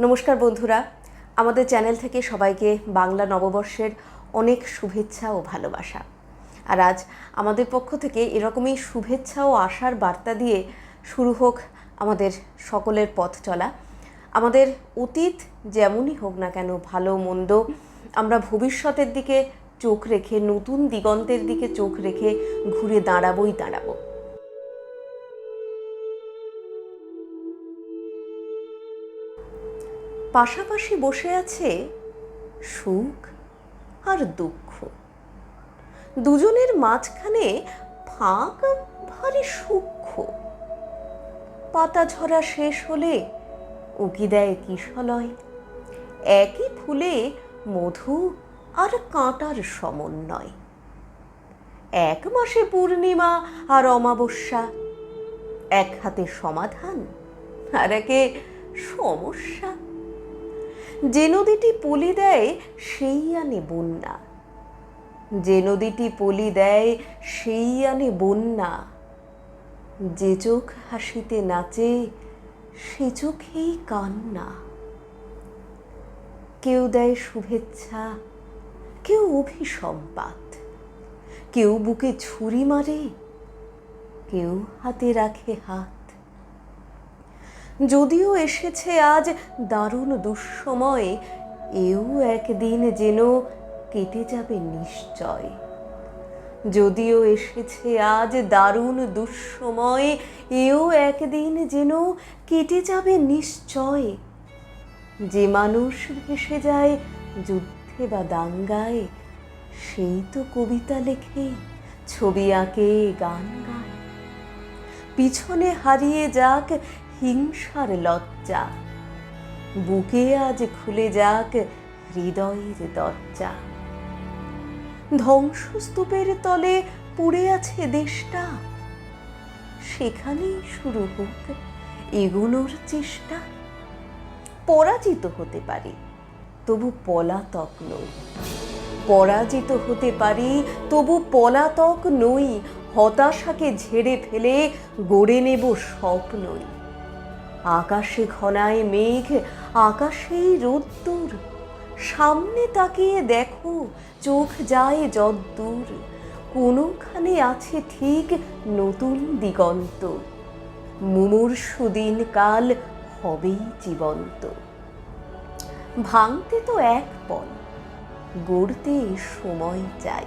নমস্কার বন্ধুরা। আমাদের চ্যানেল থেকে সবাইকে বাংলা নববর্ষের অনেক শুভেচ্ছা ও ভালোবাসা। আর আজ আমাদের পক্ষ থেকে এরকমই শুভেচ্ছা ও আশার বার্তা দিয়ে শুরু হোক আমাদের সকলের পথ চলা। আমাদের অতীত যেমনই হোক না কেন, ভালো, মন্দ, আমরা ভবিষ্যতের দিকে চোখ রেখে, নতুন দিগন্তের দিকে চোখ রেখে ঘুরে দাঁড়াবোই দাঁড়াবো। পাশাপাশি বসে আছে সুখ আর দুঃখ। দুজনের মাঝখানে ফাঁক, ভারী সূক্ষ্ম। পাতা ঝরা শেষ হলে উকি দেয় কিশলয়। একই ফুলে মধু আর কাঁটার সমন্বয়। এক মাসে পূর্ণিমা আর অমাবস্যা। এক হাতে সমাধান আর একে সমস্যা। যে নদীটি পলি দেয়, সেই আনে বন্যা। যে নদীটি পলি দেয়, সেই আনে বন্যা। যে চোখ হাসিতে নাচে, সে চোখেই কান্না। কেউ দেয় শুভেচ্ছা, কেউ অভিসম্পাত। কেউ বুকে ছুরি মারে, কেউ হাতে রাখে হাত। যদিও এসেছে আজ দারুণ দুঃসময়, এও একদিন যেন কেটে যাবে নিশ্চয়। যদিও এসেছে আজ দারুণ দুঃসময়, এও একদিন যেন কেটে যাবে নিশ্চয়। যে মানুষ ভেসে যায় যুদ্ধে বা দাঙ্গায়, সেই তো কবিতা লেখে, ছবি আঁকে, গান গায়। পিছনে হারিয়ে যাক হিংসার লজ্জা। বুকে আজ খুলে যাক হৃদয়ের দরজা। ধ্বংসস্তূপের তলে পড়ে আছে দেশটা। সেখানেই শুরু হোক এগোনোর চেষ্টা। পরাজিত হতে পারি, তবু পলাতক নই। পরাজিত হতে পারি, তবু পলাতক নই। হতাশাকে ঝেড়ে ফেলে গড়ে নেব স্বপ্নই। আকাশে ঘনায় মেঘ আকাশেই রোদ্দুর সামনে তাকিয়ে দেখো, চোখ যায় যদ্দূর। কোনোখানে আছে ঠিক নতুন দিগন্ত? মুমূর্ষু দিন কাল হবেই জীবন্ত। ভাঙতে তো এক পল, গড়তে সময় চাই।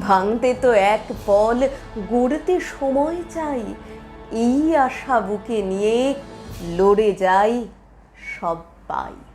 ভাঙতে তো এক পল, গড়তে সময় চাই। এই আশা বুকে নিয়ে লড়ে যাই সব পাই